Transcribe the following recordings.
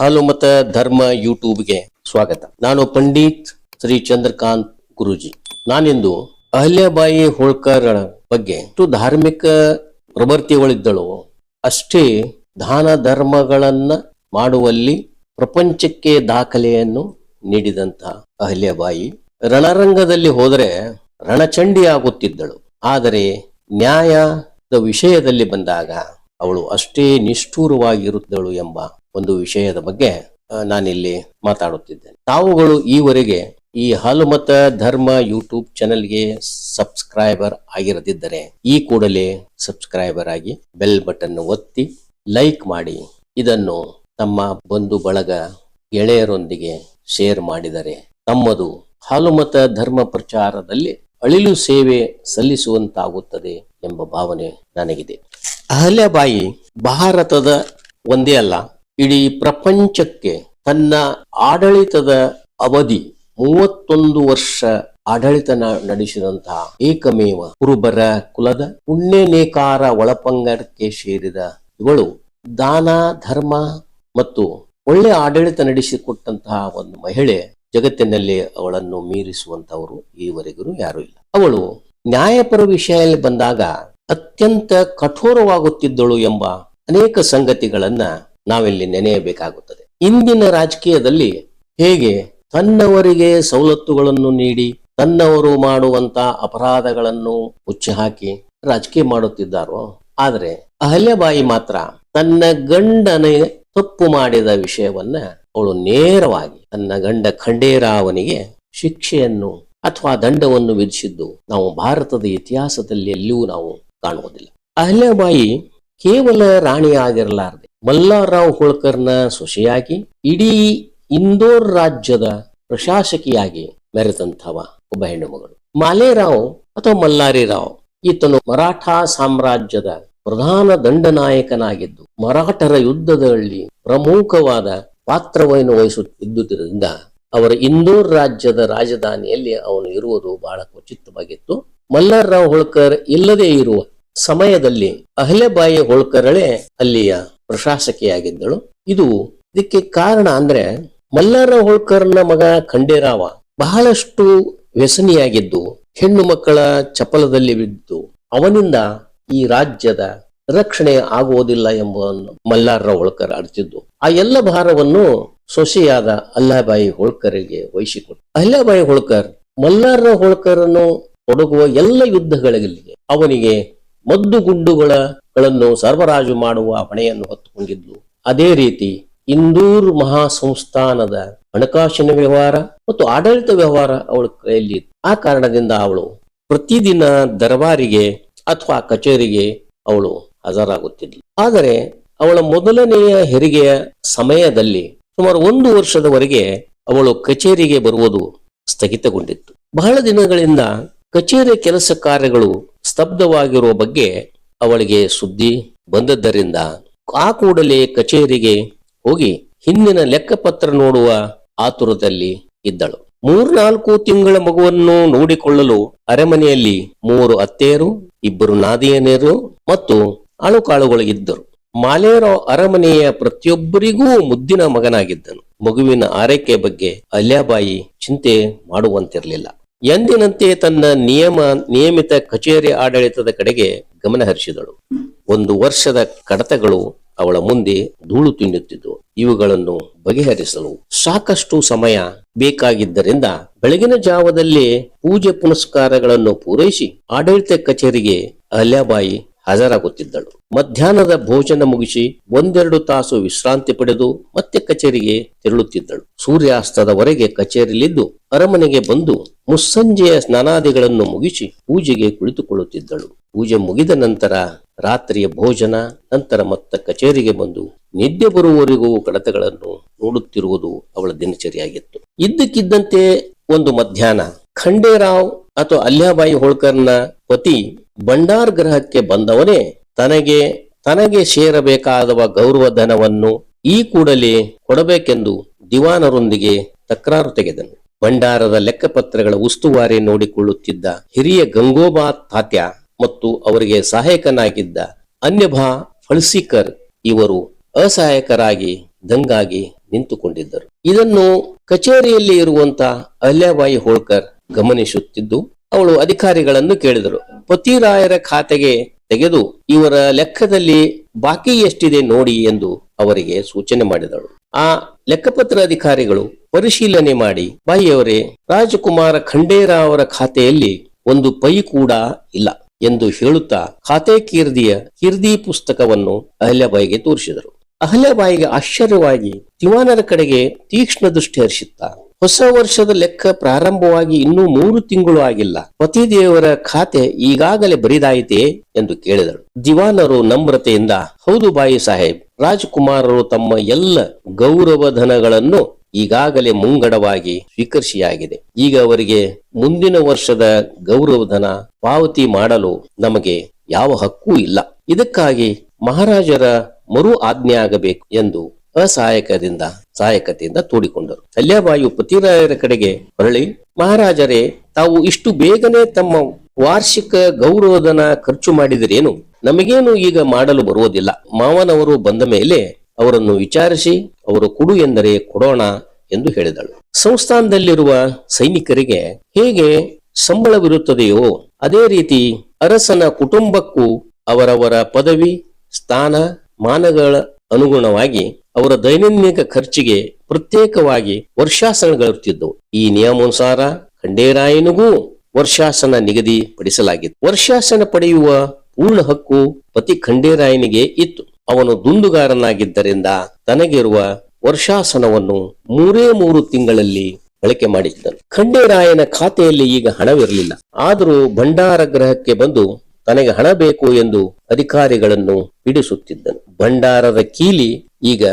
ಹಾಲುಮತ ಧರ್ಮ ಯೂಟ್ಯೂಬ್ಗೆ ಸ್ವಾಗತ. ನಾನು ಪಂಡಿತ್ ಶ್ರೀ ಚಂದ್ರಕಾಂತ್ ಗುರುಜಿ. ನಾನಿಂದು ಅಹಲ್ಯಾಬಾಯಿ ಹೋಳ್ಕರ್ ಬಗ್ಗೆ ಎಷ್ಟು ಧಾರ್ಮಿಕ ಪ್ರವೃತ್ತಿಗಳಿದ್ದಳು ಅಷ್ಟೇ ದಾನ ಧರ್ಮಗಳನ್ನ ಮಾಡುವಲ್ಲಿ ಪ್ರಪಂಚಕ್ಕೆ ದಾಖಲೆಯನ್ನು ನೀಡಿದಂತ ಅಹಲ್ಯಾಬಾಯಿ ರಣರಂಗದಲ್ಲಿ ಹೋದರೆ ರಣಚಂಡಿ ಆಗುತ್ತಿದ್ದಳು. ಆದರೆ ನ್ಯಾಯದ ವಿಷಯದಲ್ಲಿ ಬಂದಾಗ ಅವಳು ಅಷ್ಟೇ ನಿಷ್ಠೂರವಾಗಿರುತ್ತಳು ಎಂಬ ಒಂದು ವಿಷಯದ ಬಗ್ಗೆ ನಾನಿಲ್ಲಿ ಮಾತಾಡುತ್ತಿದ್ದೇನೆ. ತಾವುಗಳು ಈವರೆಗೆ ಈ ಹಾಲುಮತ ಧರ್ಮ ಯೂಟ್ಯೂಬ್ ಚಾನೆಲ್ಗೆ ಸಬ್ಸ್ಕ್ರೈಬರ್ ಆಗಿರದಿದ್ದರೆ, ಈ ಕೂಡಲೇ ಸಬ್ಸ್ಕ್ರೈಬರ್ ಆಗಿ ಬೆಲ್ ಬಟನ್ ಒತ್ತಿ ಲೈಕ್ ಮಾಡಿ. ಇದನ್ನು ತಮ್ಮ ಬಂಧು ಬಳಗ ಗೆಳೆಯರೊಂದಿಗೆ ಶೇರ್ ಮಾಡಿದರೆ, ತಮ್ಮದು ಹಾಲುಮತ ಧರ್ಮ ಪ್ರಚಾರದಲ್ಲಿ ಅಳಿಲು ಸೇವೆ ಸಲ್ಲಿಸುವಂತಾಗುತ್ತದೆ ಎಂಬ ಭಾವನೆ ನನಗಿದೆ. ಅಹಲ್ಯಾಬಾಯಿ ಭಾರತದ ಒಂದೇ ಅಲ್ಲ ಇಡೀ ಪ್ರಪಂಚಕ್ಕೆ ತನ್ನ ಆಡಳಿತದ ಅವಧಿ ಮೂವತ್ತೊಂದು ವರ್ಷ ಆಡಳಿತ ನಡೆಸಿದಂತಹ ಏಕಮೇವ ಕುರುಬರ ಕುಲದ ಪುಣ್ಯನೇಕಾರ ಒಳಪಂಗಡಕ್ಕೆ ಸೇರಿದ ಇವಳು ದಾನ, ಧರ್ಮ ಮತ್ತು ಒಳ್ಳೆ ಆಡಳಿತ ನಡೆಸಿಕೊಟ್ಟಂತಹ ಒಂದು ಮಹಿಳೆ ಜಗತ್ತಿನಲ್ಲಿ ಅವಳನ್ನು ಮೀರಿಸುವಂತವರು ಈವರೆಗೂ ಯಾರೂ ಇಲ್ಲ. ಅವಳು ನ್ಯಾಯಪರ ವಿಷಯದಲ್ಲಿ ಬಂದಾಗ ಅತ್ಯಂತ ಕಠೋರವಾಗುತ್ತಿದ್ದಳು ಎಂಬ ಅನೇಕ ಸಂಗತಿಗಳನ್ನ ನಾವಿಲ್ಲಿ ನೆನೆಯಬೇಕಾಗುತ್ತದೆ. ಇಂದಿನ ರಾಜಕೀಯದಲ್ಲಿ ಹೇಗೆ ತನ್ನವರಿಗೆ ಸವಲತ್ತುಗಳನ್ನು ನೀಡಿ, ತನ್ನವರು ಮಾಡುವಂತ ಅಪರಾಧಗಳನ್ನು ಹಾಕಿ ರಾಜಕೀಯ ಮಾಡುತ್ತಿದ್ದಾರೋ? ಆದರೆ ಅಹಲ್ಯಬಾಯಿ ಮಾತ್ರ ತನ್ನ ಗಂಡನೇ ತಪ್ಪು ಮಾಡಿದ ವಿಷಯವನ್ನ ಅವಳು ನೇರವಾಗಿ ತನ್ನ ಗಂಡ ಖಂಡೇರಾವನಿಗೆ ಶಿಕ್ಷೆಯನ್ನು ಅಥವಾ ದಂಡವನ್ನು ವಿಧಿಸಿದ್ದು ನಾವು ಭಾರತದ ಇತಿಹಾಸದಲ್ಲಿ ಎಲ್ಲಿಯೂ ನಾವು ಕಾಣುವುದಿಲ್ಲ. ಅಹಲ್ಯಬಾಯಿ ಕೇವಲ ರಾಣಿಯಾಗಿರಲಾರದೆ ಮಲ್ಲಾರಾವ್ ಹೋಳ್ಕರ್ನ ಸೊಸೆಯಾಗಿ, ಇಡೀ ಇಂದೋರ್ ರಾಜ್ಯದ ಪ್ರಶಾಸಕಿಯಾಗಿ ಮೆರೆದಂಥವ ಒಬ್ಬ ಹೆಣ್ಣು ಮಗಳು. ಮಾಲೇರಾವ್ ಅಥವಾ ಮಲ್ಲಾರಿ ರಾವ್, ಈತನು ಮರಾಠ ಸಾಮ್ರಾಜ್ಯದ ಪ್ರಧಾನ ದಂಡನಾಯಕನಾಗಿದ್ದು, ಮರಾಠರ ಯುದ್ಧದಲ್ಲಿ ಪ್ರಮುಖವಾದ ಪಾತ್ರವನ್ನು ವಹಿಸುತ್ತಿದ್ದುದರಿಂದ ಅವರ ಇಂದೋರ್ ರಾಜ್ಯದ ರಾಜಧಾನಿಯಲ್ಲಿ ಅವನು ಇರುವುದು ಬಹಳ ಖಚಿತವಾಗಿತ್ತು ಮಲ್ಲಾರಾವ್ ಹೋಳ್ಕರ್ ಇಲ್ಲದೆ ಇರುವ ಸಮಯದಲ್ಲಿ ಅಹಲೆಬಾಯಿ ಹೋಳ್ಕರಳೆ ಅಲ್ಲಿಯ ಪ್ರಶಾಸಕಿಯಾಗಿದ್ದಳು. ಇದು ಇದಕ್ಕೆ ಕಾರಣ ಅಂದ್ರೆ ಮಲ್ಲಾರ ಹೋಳ್ಕರ್ನ ಮಗ ಖಂಡೇರಾವ ಬಹಳಷ್ಟು ವ್ಯಸನಿಯಾಗಿದ್ದು, ಹೆಣ್ಣು ಮಕ್ಕಳ ಚಪಲದಲ್ಲಿ ಬಿದ್ದು ಅವನಿಂದ ಈ ರಾಜ್ಯದ ರಕ್ಷಣೆ ಆಗುವುದಿಲ್ಲ ಎಂಬ ಮಲ್ಲಾರ ಹೋಳ್ಕರ್ ಅರ್ತಿದ್ದು. ಆ ಎಲ್ಲ ಭಾರವನ್ನು ಸೊಸೆಯಾದ ಅಲ್ಲಾಬಾಯಿ ಹೋಳ್ಕರಿಗೆ ವಹಿಸಿಕೊಟ್ಟು ಅಹಲ್ಯಾಬಾಯಿ ಹೋಳ್ಕರ್ ಮಲ್ಲಾರ ಹೋಳ್ಕರನ್ನು ತೊಡಗುವ ಎಲ್ಲ ಯುದ್ಧಗಳಿಗೆ ಅವನಿಗೆ ಮದ್ದು ಗುಂಡುಗಳನ್ನು ಸರಬರಾಜು ಮಾಡುವ ಹೊಣೆಯನ್ನು ಹೊತ್ತುಕೊಂಡಿದ್ಲು. ಅದೇ ರೀತಿ ಇಂದೂರ್ ಮಹಾಸಂಸ್ಥಾನದ ಹಣಕಾಸಿನ ವ್ಯವಹಾರ ಮತ್ತು ಆಡಳಿತ ವ್ಯವಹಾರ ಅವಳ ಕೈಯಲ್ಲಿ ಆ ಕಾರಣದಿಂದ ಅವಳು ಪ್ರತಿದಿನ ದರಬಾರಿಗೆ ಅಥವಾ ಕಚೇರಿಗೆ ಅವಳು ಹಾಜರಾಗುತ್ತಿದ್ಲು. ಆದರೆ ಅವಳ ಮೊದಲನೆಯ ಹೆರಿಗೆಯ ಸಮಯದಲ್ಲಿ ಸುಮಾರು ಒಂದು ವರ್ಷದವರೆಗೆ ಅವಳು ಕಚೇರಿಗೆ ಬರುವುದು ಸ್ಥಗಿತಗೊಂಡಿತ್ತು. ಬಹಳ ದಿನಗಳಿಂದ ಕಚೇರಿ ಕೆಲಸ ಕಾರ್ಯಗಳು ಸ್ತಬ್ಧವಾಗಿರುವ ಬಗ್ಗೆ ಅವಳಿಗೆ ಸುದ್ದಿ ಬಂದದ್ದರಿಂದ ಆ ಕೂಡಲೇ ಕಚೇರಿಗೆ ಹೋಗಿ ಹಿಂದಿನ ಲೆಕ್ಕಪತ್ರ ನೋಡುವ ಆತುರದಲ್ಲಿ ಇದ್ದಳು. ಮೂರ್ನಾಲ್ಕು ತಿಂಗಳ ಮಗುವನ್ನು ನೋಡಿಕೊಳ್ಳಲು ಅರಮನೆಯಲ್ಲಿ ಮೂರು ಅತ್ತೆಯರು, ಇಬ್ಬರು ನಾದಿಯನೇರು ಮತ್ತು ಆಳುಕಾಳುಗಳು ಇದ್ದರು ಮಾಲೇರೋ ಅರಮನೆಯ ಪ್ರತಿಯೊಬ್ಬರಿಗೂ ಮುದ್ದಿನ ಮಗನಾಗಿದ್ದನು. ಮಗುವಿನ ಆರೈಕೆ ಬಗ್ಗೆ ಅಲ್ಯಾಬಾಯಿ ಚಿಂತೆ ಮಾಡುವಂತಿರಲಿಲ್ಲ. ಎಂದಿನಂತೆ ತನ್ನ ನಿಯಮ, ನಿಯಮಿತ ಕಚೇರಿ ಆಡಳಿತದ ಕಡೆಗೆ ಗಮನ ಹರಿಸಿದಳು. ಒಂದು ವರ್ಷದ ಕಡತಗಳು ಅವಳ ಮುಂದೆ ಧೂಳು ತಿನ್ನುತ್ತಿದ್ದವು ಇವುಗಳನ್ನು ಬಗೆಹರಿಸಲು ಸಾಕಷ್ಟು ಸಮಯ ಬೇಕಾಗಿದ್ದರಿಂದ ಬೆಳಗಿನ ಜಾವದಲ್ಲಿ ಪೂಜೆ ಪುನಸ್ಕಾರಗಳನ್ನು ಪೂರೈಸಿ ಆಡಳಿತ ಕಚೇರಿಗೆ ಅಹಲ್ಯಾಬಾಯಿ ಹಾಜರಾಗುತ್ತಿದ್ದಳು. ಮಧ್ಯಾಹ್ನದ ಭೋಜನ ಮುಗಿಸಿ ಒಂದೆರಡು ತಾಸು ವಿಶ್ರಾಂತಿ ಪಡೆದು ಮತ್ತೆ ಕಚೇರಿಗೆ ತೆರಳುತ್ತಿದ್ದಳು. ಸೂರ್ಯಾಸ್ತದವರೆಗೆ ಕಚೇರಿಯಲ್ಲಿದ್ದು ಅರಮನೆಗೆ ಬಂದು ಮುಸ್ಸಂಜೆಯ ಸ್ನಾನಾದಿಗಳನ್ನು ಮುಗಿಸಿ ಪೂಜೆಗೆ ಕುಳಿತುಕೊಳ್ಳುತ್ತಿದ್ದಳು. ಪೂಜೆ ಮುಗಿದ ನಂತರ ರಾತ್ರಿಯ ಭೋಜನ, ನಂತರ ಮತ್ತ ಕಚೇರಿಗೆ ಬಂದು ನಿದ್ದೆ ಬರುವವರೆಗೂ ಕಡತಗಳನ್ನು ನೋಡುತ್ತಿರುವುದು ಅವಳ ದಿನಚರಿಯಾಗಿತ್ತು. ಇದ್ದಕ್ಕಿದ್ದಂತೆ ಒಂದು ಮಧ್ಯಾಹ್ನ ಖಂಡೇರಾವ್ ಅಥವಾ ಅಲ್ಯಾಬಾಯಿ ಹೋಳ್ಕರ್ನ ಪತಿ ಭಂಡಾರ್ ಗ್ರಹಕ್ಕೆ ಬಂದವನೇ ತನಗೆ ತನಗೆ ಸೇರಬೇಕಾದವ ಗೌರವ ಧನವನ್ನು ಈ ಕೂಡಲೇ ಕೊಡಬೇಕೆಂದು ದಿವಾನರೊಂದಿಗೆ ತಕರಾರು ತೆಗೆದನು. ಭಂಡಾರದ ಲೆಕ್ಕಪತ್ರಗಳ ಉಸ್ತುವಾರಿ ನೋಡಿಕೊಳ್ಳುತ್ತಿದ್ದ ಹಿರಿಯ ಗಂಗೋಬಾ ತಾತ್ಯ ಮತ್ತು ಅವರಿಗೆ ಸಹಾಯಕನಾಗಿದ್ದ ಅನ್ಯಭಾ ಫಳ್ಸಿಕರ್ ಇವರು ಅಸಹಾಯಕರಾಗಿ ದಂಗಾಗಿ ನಿಂತುಕೊಂಡಿದ್ದರು. ಇದನ್ನು ಕಚೇರಿಯಲ್ಲಿ ಇರುವಂತ ಅಹಲ್ಯಾಬಾಯಿ ಹೋಳ್ಕರ್ ಗಮನಿಸುತ್ತಿದ್ದು, ಅವಳು ಅಧಿಕಾರಿಗಳನ್ನು ಕೇಳಿದರು. ಪತಿರಾಯರ ಖಾತೆಗೆ ತೆಗೆದು ಇವರ ಲೆಕ್ಕದಲ್ಲಿ ಬಾಕಿ ಎಷ್ಟಿದೆ ನೋಡಿ ಎಂದು ಅವರಿಗೆ ಸೂಚನೆ ಮಾಡಿದಳು. ಆ ಲೆಕ್ಕಪತ್ರ ಅಧಿಕಾರಿಗಳು ಪರಿಶೀಲನೆ ಮಾಡಿ. ಬಾಯಿಯವರೇ, ರಾಜಕುಮಾರ ಖಂಡೇರ ಅವರ ಖಾತೆಯಲ್ಲಿ ಒಂದು ಪೈ ಕೂಡ ಇಲ್ಲ ಎಂದು ಹೇಳುತ್ತಾ ಖಾತೆ ಕೀರ್ದಿಯ ಕೀರ್ದಿ ಪುಸ್ತಕವನ್ನು ಅಹಲ್ಯಾಬಾಯಿಗೆ ತೋರಿಸಿದರು. ಅಹಲ್ಯಾಬಾಯಿಗೆ ಆಶ್ಚರ್ಯವಾಗಿ ದಿವಾನರ ಕಡೆಗೆ ತೀಕ್ಷ್ಣ ದೃಷ್ಟಿ ಹರಿಸುತ್ತಾ. ಹೊಸ ವರ್ಷದ ಲೆಕ್ಕ ಪ್ರಾರಂಭವಾಗಿ ಇನ್ನೂ ಮೂರು ತಿಂಗಳು ಆಗಿಲ್ಲ. ಪತಿದೇವರ ಖಾತೆ ಈಗಾಗಲೇ ಬರಿದಾಯಿತೆ ಎಂದು ಕೇಳಿದರು. ದಿವಾನರು ನಮ್ರತೆಯಿಂದ, ಹೌದು ಬಾಯಿ ಸಾಹೇಬ್, ರಾಜಕುಮಾರರು ತಮ್ಮ ಎಲ್ಲ ಗೌರವ ಧನಗಳನ್ನು ಈಗಾಗಲೇ ಮುಂಗಡವಾಗಿ ಸ್ವೀಕರಿಸಿಯಾಗಿದೆ. ಈಗ ಅವರಿಗೆ ಮುಂದಿನ ವರ್ಷದ ಗೌರವಧನ ಪಾವತಿ ಮಾಡಲು ನಮಗೆ ಯಾವ ಹಕ್ಕೂ ಇಲ್ಲ. ಇದಕ್ಕಾಗಿ ಮಹಾರಾಜರ ಮರು ಆಜ್ಞೆ ಆಗಬೇಕು ಎಂದು ಅಸಹಾಯಕದಿಂದ ಸಹಾಯಕತೆಯಿಂದ ತೋಡಿಕೊಂಡರು. ಅಲ್ಯಾಬಾಯು ಪತಿರಾಯರ ಕಡೆಗೆ ಹೊರಳಿ, ಮಹಾರಾಜರೇ, ತಾವು ಇಷ್ಟು ಬೇಗನೆ ತಮ್ಮ ವಾರ್ಷಿಕ ಗೌರವಧನ ಖರ್ಚು ಮಾಡಿದರೇನು? ನಮಗೇನು ಈಗ ಮಾಡಲು ಬರುವುದಿಲ್ಲ. ಮಾವನವರು ಬಂದ ಮೇಲೆ ಅವರನ್ನು ವಿಚಾರಿಸಿ, ಅವರು ಕೊಡು ಎಂದರೆ ಕೊಡೋಣ ಎಂದು ಹೇಳಿದಳು. ಸಂಸ್ಥಾನದಲ್ಲಿರುವ ಸೈನಿಕರಿಗೆ, ಹೇಗೆ ಸಂಬಳವಿರುತ್ತದೆಯೋ, ಅದೇ ರೀತಿ ಅರಸನ ಕುಟುಂಬಕ್ಕೂ ಅವರವರ ಪದವಿ, ಸ್ಥಾನ, ಮಾನಗಳ ಅನುಗುಣವಾಗಿ ಅವರ ದೈನಂದಿನ ಖರ್ಚಿಗೆ ಪ್ರತ್ಯೇಕವಾಗಿ ವರ್ಷಾಸನಗಳಿರುತ್ತಿದ್ದವು ಈ ನಿಯಮಾನುಸಾರ ಖಂಡೇರಾಯನಿಗೂ ವರ್ಷಾಸನ ನಿಗದಿಪಡಿಸಲಾಗಿತ್ತು. ವರ್ಷಾಸನ ಪಡೆಯುವ ಪೂರ್ಣ ಹಕ್ಕು ಪತಿ ಖಂಡೇರಾಯನಿಗೆ ಇತ್ತು. ಅವನು ದುಂದುಗಾರನಾಗಿದ್ದರಿಂದ ತನಗಿರುವ ವರ್ಷಾಸನವನ್ನು ಮೂರೇ ಮೂರು ತಿಂಗಳಲ್ಲಿ ಬಳಕೆ ಮಾಡಿದ್ದನು ಖಂಡೇರಾಯನ ಖಾತೆಯಲ್ಲಿ ಈಗ ಹಣವಿರಲಿಲ್ಲ. ಆದರೂ ಭಂಡಾರ ಗ್ರಹಕ್ಕೆ ಬಂದು ತನಗೆ ಹಣ ಬೇಕು ಎಂದು ಅಧಿಕಾರಿಗಳನ್ನು ಬಿಡಿಸುತ್ತಿದ್ದನು ಭಂಡಾರದ ಕೀಲಿ ಈಗ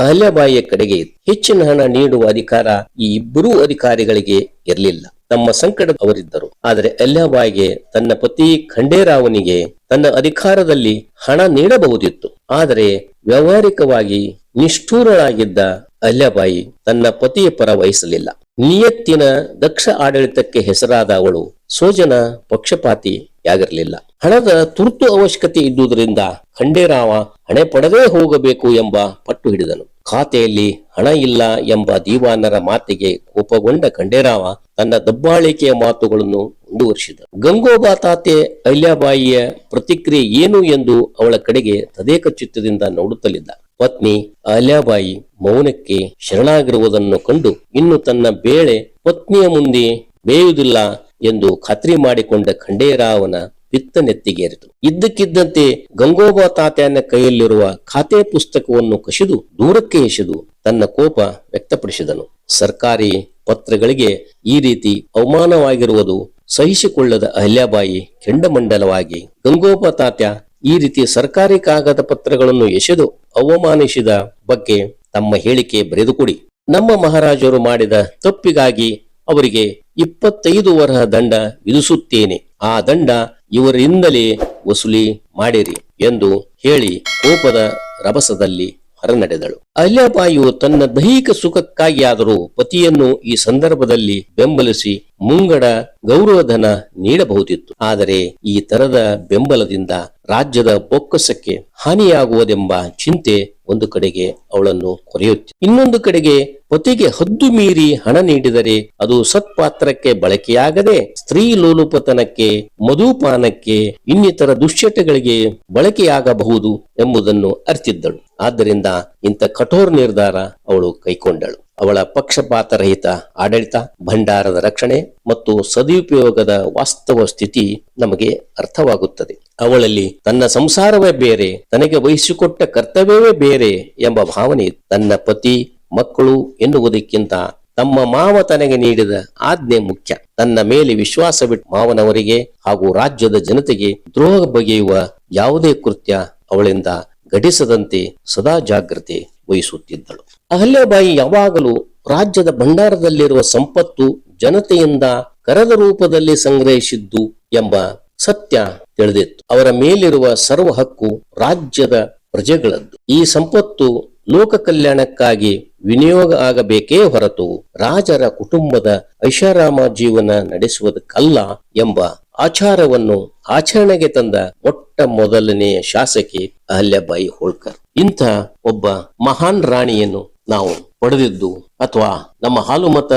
ಅಹಲ್ಯಬಾಯಿಯ ಕಡೆಗೆ ಹೆಚ್ಚಿನ ಹಣ ನೀಡುವ ಅಧಿಕಾರ ಈ ಇಬ್ಬರೂ ಅಧಿಕಾರಿಗಳಿಗೆ ಇರಲಿಲ್ಲ. ತಮ್ಮ ಸಂಕಟ ಅವರಿದ್ದರು ಆದರೆ ಅಲ್ಯಾಬಾಯಿಗೆ ತನ್ನ ಪತಿ ಖಂಡೇರಾವನಿಗೆ ತನ್ನ ಅಧಿಕಾರದಲ್ಲಿ ಹಣ ನೀಡಬಹುದಿತ್ತು. ಆದರೆ ವ್ಯಾವಹಾರಿಕವಾಗಿ ನಿಷ್ಠೂರಳಾಗಿದ್ದ ಅಲ್ಲಾಬಾಯಿ ತನ್ನ ಪತಿಯ ಪರ ವಹಿಸಲಿಲ್ಲ. ನಿಯತ್ತಿನ ದಕ್ಷ ಆಡಳಿತಕ್ಕೆ ಹೆಸರಾದ ಅವಳು ಸೋಜನ ಪಕ್ಷಪಾತಿಯಾಗಿರಲಿಲ್ಲ. ಹಣದ ತುರ್ತು ಅವಶ್ಯಕತೆ ಇದ್ದುದರಿಂದ ಖಂಡೇರಾವ ಹಣೆ ಪಡೆದೇ ಹೋಗಬೇಕು ಎಂಬ ಪಟ್ಟು ಹಿಡಿದನು. ಖಾತೆಯಲ್ಲಿ ಹಣ ಇಲ್ಲ ಎಂಬ ದೀವಾನರ ಮಾತಿಗೆ ಕೋಪಗೊಂಡ ಖಂಡೇರಾವ ತನ್ನ ದಬ್ಬಾಳಿಕೆಯ ಮಾತುಗಳನ್ನು ಮುಂದುವರಿಸಿದ ಗಂಗೋಬಾ ತಾತೆ ಅಲ್ಯಾಬಾಯಿಯ ಪ್ರತಿಕ್ರಿಯೆ ಏನು ಎಂದು ಅವಳ ಕಡೆಗೆ ತದೇಕ ಚಿತ್ತದಿಂದ ನೋಡುತ್ತಲಿದ್ದ. ಪತ್ನಿ ಅಲ್ಯಾಬಾಯಿ ಮೌನಕ್ಕೆ ಶರಣಾಗಿರುವುದನ್ನು ಕಂಡು ಇನ್ನು ತನ್ನ ಬೇಳೆ ಪತ್ನಿಯ ಮುಂದೆ ಬೇಯುವುದಿಲ್ಲ ಎಂದು ಖಾತ್ರಿ ಮಾಡಿಕೊಂಡ ಖಂಡೇರಾವನ ಪಿತ್ತ ನೆತ್ತಿಗೇರಿತು ಇದ್ದಕ್ಕಿದ್ದಂತೆ ಗಂಗೋಬಾ ತಾತೆಯನ್ನ ಕೈಯಲ್ಲಿರುವ ಖಾತೆ ಪುಸ್ತಕವನ್ನು ಕಸಿದು ದೂರಕ್ಕೆ ಎಸೆದು ತನ್ನ ಕೋಪ ವ್ಯಕ್ತಪಡಿಸಿದನು. ಸರ್ಕಾರಿ ಪತ್ರಗಳಿಗೆ ಈ ರೀತಿ ಅವಮಾನವಾಗಿರುವುದು ಸಹಿಸಿಕೊಳ್ಳದ ಅಹಲ್ಯಾಬಾಯಿ ಕೆಂಡಮಂಡಲವಾಗಿ. ಗಂಗೋಪತಾತ್ಯ ಈ ರೀತಿ ಸರ್ಕಾರಿ ಕಾಗದ ಪತ್ರಗಳನ್ನು ಎಸೆದು ಅವಮಾನಿಸಿದ ಬಗ್ಗೆ ತಮ್ಮ ಹೇಳಿಕೆ ಬರೆದುಕೊಡಿ. ನಮ್ಮ ಮಹಾರಾಜರು ಮಾಡಿದ ತಪ್ಪಿಗಾಗಿ ಅವರಿಗೆ ಇಪ್ಪತ್ತೈದು ವರಹ ದಂಡ ವಿಧಿಸುತ್ತೇನೆ. ಆ ದಂಡ ಇವರಿಂದಲೇ ವಸೂಲಿ ಮಾಡಿರಿ ಎಂದು ಹೇಳಿ ಕೋಪದ ರಭಸದಲ್ಲಿ ಹೊರನಡೆದಳು. ಅಲ್ಯಾಬಾಯಿಯು ತನ್ನ ದೈಹಿಕ ಸುಖಕ್ಕಾಗಿ ಆದರೂ ಪತಿಯನ್ನು ಈ ಸಂದರ್ಭದಲ್ಲಿ ಬೆಂಬಲಿಸಿ ಮುಂಗಡ ಗೌರವಧನ ನೀಡಬಹುದಿತ್ತು. ಆದರೆ ಈ ತರದ ಬೆಂಬಲದಿಂದ ರಾಜ್ಯದ ಬೊಕ್ಕಸಕ್ಕೆ ಹಾನಿಯಾಗುವುದೆಂಬ ಚಿಂತೆ ಒಂದು ಕಡೆಗೆ ಅವಳನ್ನು ಕೊರೆಯುತ್ತೆ. ಇನ್ನೊಂದು ಕಡೆಗೆ ಪತಿಗೆ ಹದ್ದು ಮೀರಿ ಹಣ ನೀಡಿದರೆ ಅದು ಸತ್ಪಾತ್ರಕ್ಕೆ ಬಳಕೆಯಾಗದೆ ಸ್ತ್ರೀ ಲೋಲುಪತನಕ್ಕೆ, ಮಧುಪಾನಕ್ಕೆ, ಇನ್ನಿತರ ದುಶ್ಚಟಗಳಿಗೆ ಬಳಕೆಯಾಗಬಹುದು ಎಂಬುದನ್ನು ಅರಿತಿದ್ದಳು. ಆದ್ದರಿಂದ ಇಂಥ ಕಠೋರ ನಿರ್ಧಾರ ಅವಳು ಕೈಕೊಂಡಳು. ಅವಳ ಪಕ್ಷಪಾತರಹಿತ ಆಡಳಿತ, ಭಂಡಾರದ ರಕ್ಷಣೆ ಮತ್ತು ಸದುಪಯೋಗದ ವಾಸ್ತವ ಸ್ಥಿತಿ ನಮಗೆ ಅರ್ಥವಾಗುತ್ತದೆ. ಅವಳಲ್ಲಿ ತನ್ನ ಸಂಸಾರವೇ ಬೇರೆ, ತನಗೆ ವಹಿಸಿಕೊಟ್ಟ ಕರ್ತವ್ಯವೇ ಬೇರೆ ಎಂಬ ಭಾವನೆ ತನ್ನ ಪತಿ, ಮಕ್ಕಳು ಎನ್ನುವುದಕ್ಕಿಂತ ತಮ್ಮ ಮಾವ ತನಗೆ ನೀಡಿದ ಆಜ್ಞೆ ಮುಖ್ಯ. ತನ್ನ ಮೇಲೆ ವಿಶ್ವಾಸವಿಟ್ಟು ಮಾವನವರಿಗೆ ಹಾಗೂ ರಾಜ್ಯದ ಜನತೆಗೆ ದ್ರೋಹ ಬಗೆಯುವ ಯಾವುದೇ ಕೃತ್ಯ ಅವಳಿಂದ ಘಟಿಸದಂತೆ ಸದಾ ಜಾಗ್ರತೆ ವಹಿಸುತ್ತಿದ್ದಳು. ಅಹಲ್ಯಾಬಾಯಿ ಯಾವಾಗಲೂ ರಾಜ್ಯದ ಭಂಡಾರದಲ್ಲಿರುವ ಸಂಪತ್ತು ಜನತೆಯಿಂದ ಕರದ ರೂಪದಲ್ಲಿ ಸಂಗ್ರಹಿಸಿದ್ದು ಎಂಬ ಸತ್ಯ ತಿಳಿದಿತ್ತು. ಅವರ ಮೇಲಿರುವ ಸರ್ವ ಹಕ್ಕು ರಾಜ್ಯದ ಪ್ರಜೆಗಳದ್ದು. ಈ ಸಂಪತ್ತು ಲೋಕ ಕಲ್ಯಾಣಕ್ಕಾಗಿ ವಿನಿಯೋಗ ಆಗಬೇಕೇ ಹೊರತು ರಾಜರ ಕುಟುಂಬದ ಐಷಾರಾಮ ಜೀವನ ನಡೆಸುವುದಕ್ಕಲ್ಲ ಎಂಬ ಆಚಾರವನ್ನು ಆಚರಣೆಗೆ ತಂದ ಮೊಟ್ಟ ಮೊದಲನೆಯ ಶಾಸಕಿ ಅಹಲ್ಯಾಬಾಯಿ ಹೋಳ್ಕರ್. ಇಂಥ ಒಬ್ಬ ಮಹಾನ್ ರಾಣಿಯನ್ನು ನಾವು ಪಡೆದಿದ್ದು ಅಥವಾ ನಮ್ಮ ಹಾಲುಮತ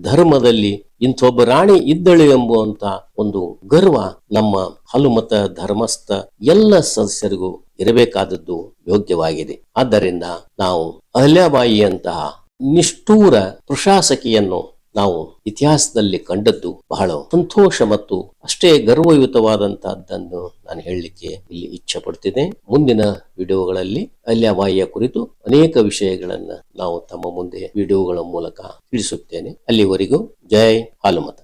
ಧರ್ಮದಲ್ಲಿ ಇಂಥೊಬ್ಬ ರಾಣಿ ಇದ್ದಳು ಎಂಬುವಂತ ಒಂದು ಗರ್ವ ನಮ್ಮ ಹಾಲುಮತ ಧರ್ಮಸ್ಥ ಎಲ್ಲ ಸದಸ್ಯರಿಗೂ ಇರಬೇಕಾದದ್ದು ಯೋಗ್ಯವಾಗಿದೆ. ಆದ್ದರಿಂದ ನಾವು ಅಹಲ್ಯಾಬಾಯಿಯಂತಹ ನಿಷ್ಠೂರ ಪ್ರಶಾಸಕಿಯನ್ನು ನಾವು ಇತಿಹಾಸದಲ್ಲಿ ಕಂಡದ್ದು ಬಹಳ ಸಂತೋಷ ಮತ್ತು ಅಷ್ಟೇ ಗರ್ವಯುತವಾದಂತಹದ್ದನ್ನು ನಾನು ಹೇಳಲಿಕ್ಕೆ ಇಲ್ಲಿ ಇಚ್ಛೆ ಪಡ್ತಿದ್ದೆ ಮುಂದಿನ ವಿಡಿಯೋಗಳಲ್ಲಿ ಅಲ್ಯಾಬಾಯಿಯ ಕುರಿತು ಅನೇಕ ವಿಷಯಗಳನ್ನ ನಾವು ತಮ್ಮ ಮುಂದೆ ವಿಡಿಯೋಗಳ ಮೂಲಕ ತಿಳಿಸುತ್ತೇನೆ. ಅಲ್ಲಿವರೆಗೂ ಜೈ ಹಾಲುಮತ.